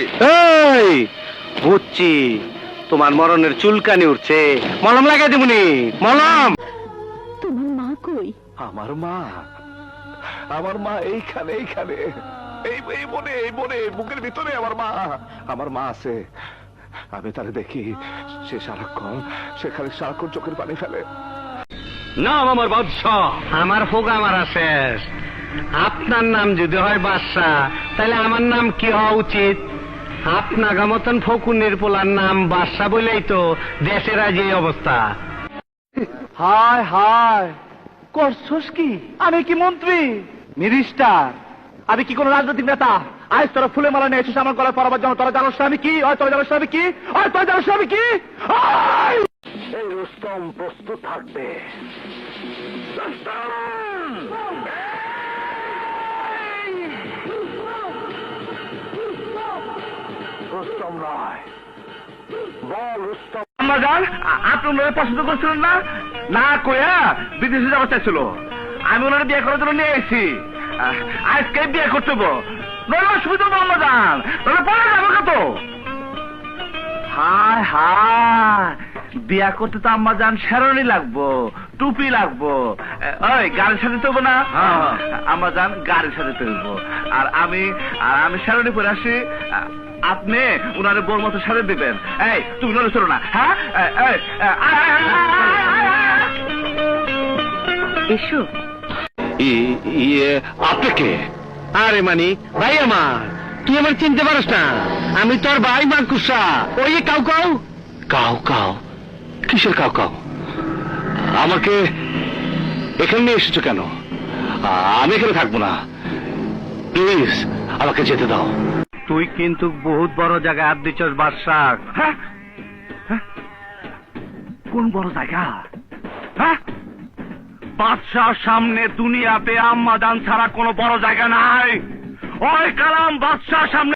এই বুঝছি। তোমার মরণের চুলকানি উঠছে। মলম লাগাই দিবনি মলম। তোমার মা কই? আমার মা। আমার মা এইখানে এইখানে। এই এই মনে এই মনে বুকের ভিতরে আমার মা। আমার মা আছে। আমি তারে দেখি। সে সারাক্ষণ সেখানে সারাক্ষণ চোখের পানি ফেলে। নাম আমার বাদশাহ। আমার ফোগা মারা শেষ। আপনার নাম যদি হয় বাদশাহ তাহলে আমার নাম কি হওয়া উচিত? আপনাগা মতন ফকুনের পোলার নাম বাদশাহ বলেই তো দেশের আজ এই অবস্থা। হায় হায় করছস কি? আমি কি মন্ত্রী? মিনিস্টার আমি কি কোন রাজনৈতিক নেতা? আজ তোরা ফুলে মালা নিয়ে এসেছিস আমার গলায় পরাবার জন্য। তোরা জানোস আমি কি? হয় তোরা জানোস না আমি কি? হয় তোরা জানোস না আমি কি? আয়! এই রুস্তম প্রস্তুত থাকবে। রুস্তম নয় বল রুস্তম আমরা যান আপনি ওনারা পছন্দ করছিলেন না? না কইয়া বিদেশে যাওয়া চাইছিল। আমি ওনারা বিয়ে করার জন্য নিয়ে এসেছি আজকে বিয়ে করতে নইলে অসুবিধা মোহাম্মদ যান তাহলে পরে যাব কত হায় হায়। বিয়া করতে তো আম্মা যান শেরনি লাগবো টুপি লাগবো। ওই গাড়ির সাথে তো না? আমরা যান গাড়ির সাথে তুলবো। আর আমি আর আমি শেরনি পরে আসি। আপনি উনারে বোর মতো সাথে দিবেন। এই তুমি নড়ে চলো না হ্যাঁ। এসো। ইয়ে আপনি কে? আরে মানি ভাই আমার তুই আমার চিনতে পারস না। আমি তোর ভাই মাকুসা ওই কাউ কাউ। কাউ কাউ। কিসের কাউ কাউ? আমাকে এখানে নিয়ে এসেছ কেন? আমি এখানে থাকব না। প্লিজ, আমাকে যেতে দাও। তুই কিন্তু বহুত বড় জায়গায় হাত দিচ্ছস, বাদশাহ। হ্যাঁ? হ্যাঁ? কোন বড় জায়গা? হ্যাঁ? বাদশাহ সামনে দুনিয়াতে আম্মাদান ছাড়া কোনো বড় জায়গা নাই। ওই কালাম বাদশাহ সামনে